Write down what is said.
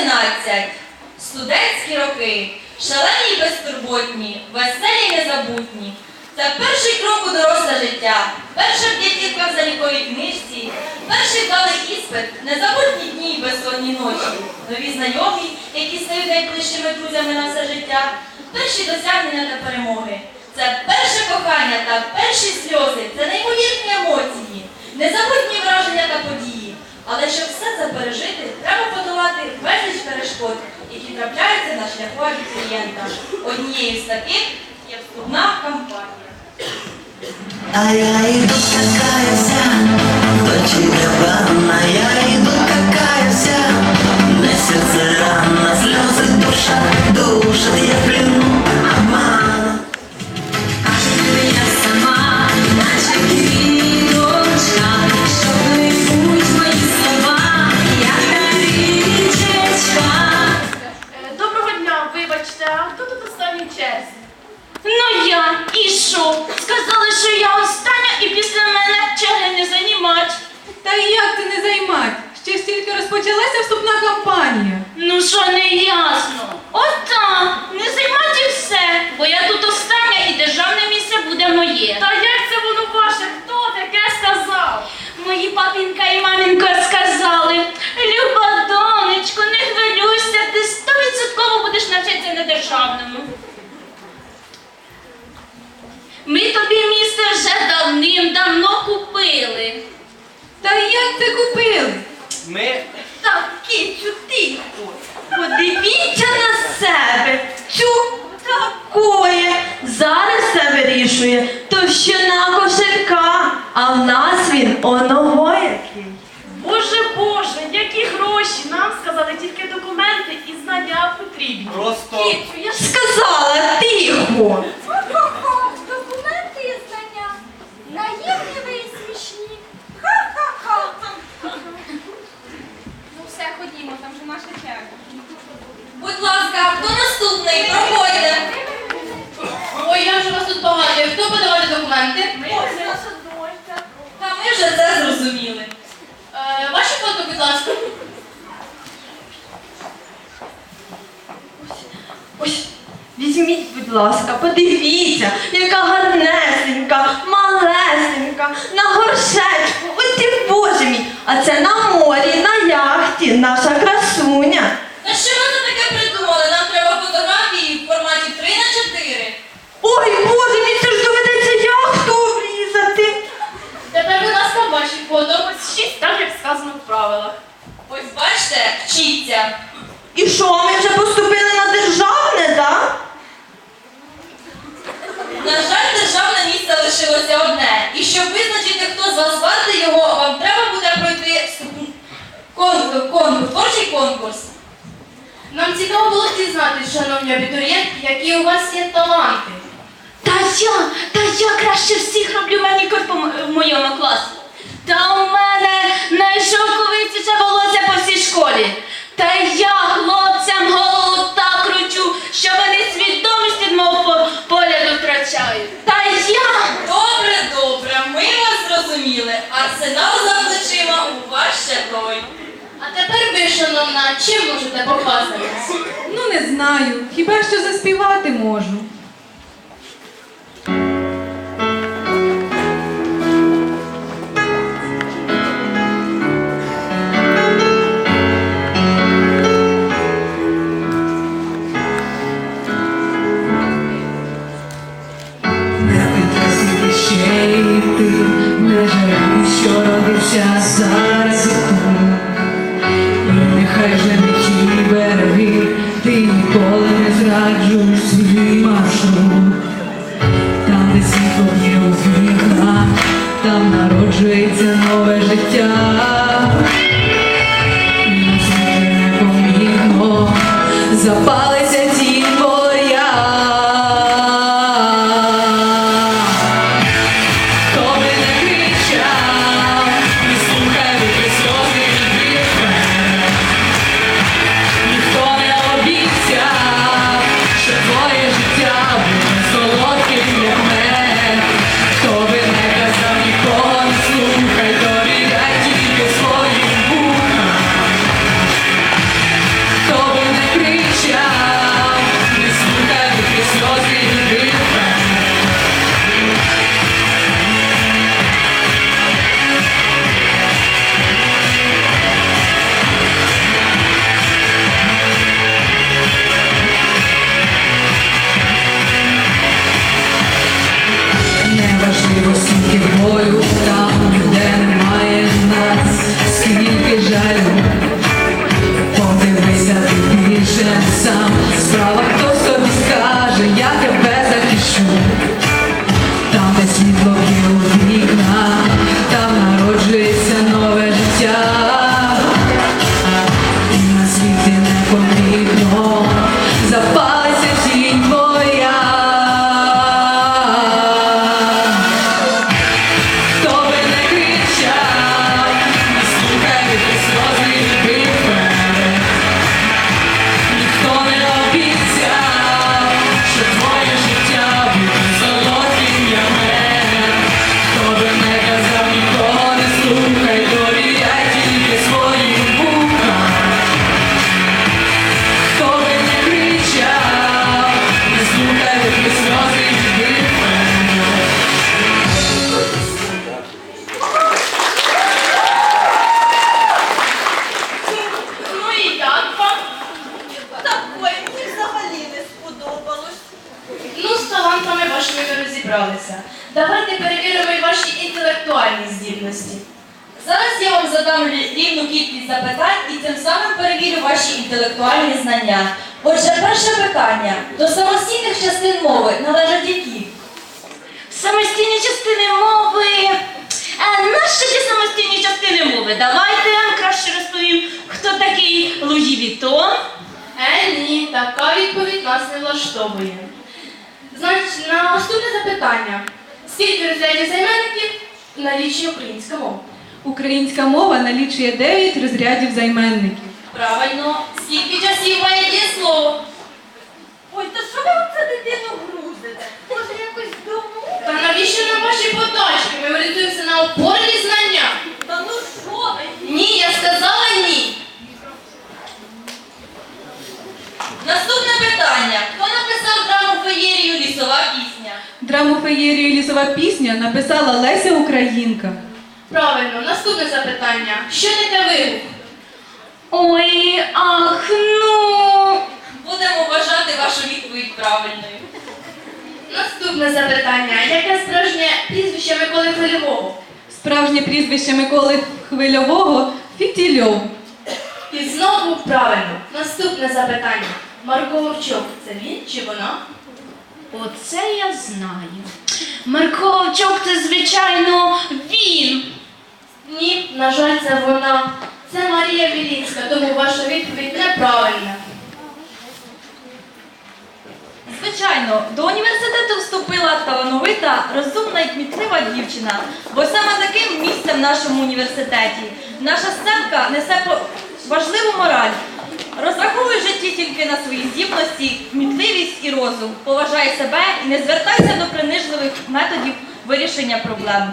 одинадцять. Студентські роки. Шалені й безтурботні, веселі й незабутні. Це перший крок у доросле життя, перша п'ятірка в заліковій книжці, перший вдалий іспит, незабутні дні й безсонні ночі, нові знайомі, які стають найближчими друзями на все життя, перші досягнення та перемоги. Це перше кохання та перші сльози, це неймовірні емоції, незабутні враження та події. Але щоб все це пережити, треба подолати безліч перешкод, які трапляються на шляху абітурієнта. Однією з таких є вступна кампанія. А я иду какая вся, дочеря банна, я иду какая вся, на сердце рана, слезы душа, душат, Ну я і що? Сказали, що я остання і після мене черги не займать. Та як це не займать? Ще ж тільки розпочалася вступна кампанія. Ну що не ясно? От так, не займать і все, бо я тут остання і державне місце буде моє. Та як це воно ваше? Хто таке сказав? Мої папінка і мамінка сказали, Люба донечко, не хвилюйся, ти стовідсотково будеш навчатися на державному. Ми тобі місце вже давним-давно купили. Та як це купили? Ми Так, кицю, тихо. Подивіться на себе. Цю такое. Зараз це вирішує товщина кошелька, а в нас він оного який. Боже Боже, які гроші! Нам сказали тільки документи і знання потрібні. просто Кицю, я ж сказала, тихо. Документи і знання. Наївні ви і смішні. Ха-ха-ха. Ну все, ходімо, там вже наша черга. Будь ласка, хто наступний? Проходьте. Ой, я вже вас тут багато. Хто подавати документи? Наша дочка. Та ми вже це зрозуміли. Е, Ваші фото, будь ласка. Ось, візьміть, будь ласка, подивіться, яка гарнесенька, малесенька, на горшечку. Ось ти, боже мій. А це на морі, на яхті, наша красуня. Та що ви це таке придумали? Нам треба фотографії в форматі 3 на 4. Ой, боже мій, це ж доведеться яхту обрізати. Тепер, будь ласка, ваші фото. Ось шість, так як сказано в правилах. Ось бачите, вчіться. І що, ми вже поступили на державне, так? На жаль, державне місце лишилося одне. І щоб визначити, хто з вас варти його, вам треба буде пройти конкурс, творчий конкурс. Нам цікаво було дізнатися, шановні абітурієнти, які у вас є таланти. Та я, та я краще всіх роблю манікюр по м- в моєму класі. Та у мене найшовковитіше волосся по всій школі. Та я хлопцям голову так кручу, що вони свідомість від мого по- погляду втрачають. Та я. Добре, добре, ми вас зрозуміли. Арсенал за плечима у вас ще той. А тепер ви, шановна, чим можете? Ну не знаю. Хіба що заспівати можу. straight вашими ви розібралися. Давайте перевіримо і ваші інтелектуальні здібності. Зараз я вам задам рівну кількість запитань і тим самим перевірю ваші інтелектуальні знання. Отже, перше питання. До самостійних частин мови належать які? Самостійні частини мови. А нащо ті самостійні частини мови? Давайте я вам краще розповім, хто такий Луї Вітон. Е, ні, така відповідь нас не влаштовує. Значить, наступне запитання. Скільки розрядів займенників налічує українська мова? Українська мова налічує 9 розрядів займенників. Правильно. Скільки часів має дієслово? Ой, та що ви оце дитину грузите? Може якось дому? Та навіщо нам ваші подачки? Ми орієнтуємося на опорні знання. Та ну що ви? Ні, я сказала ні. Наступне питання. Хто написав драму феєрію Лісова пісня? Драму феєрію лісова пісня написала Леся Українка. Правильно, наступне запитання. Що таке вигук? Ой, ах, ну. Будемо вважати вашу відповідь правильною. Наступне запитання. Яке справжнє прізвище Миколи Хвильового? Справжнє прізвище Миколи Хвильового Фітільов. І знову правильно. Наступне запитання. Марко Вовчок це він чи вона? Оце я знаю. Марко це, звичайно, він. Ні, на жаль, це вона. Це Марія Вілінська, тому ваша відповідь неправильна. Звичайно, до університету вступила талановита, розумна і кмітлива дівчина, бо саме таким місцем в нашому університеті наша сценка несе важливу мораль. Розраховуй в житті тільки на свої здібності, кмітливість і розум, поважай себе і не звертайся до принижливих методів вирішення проблем.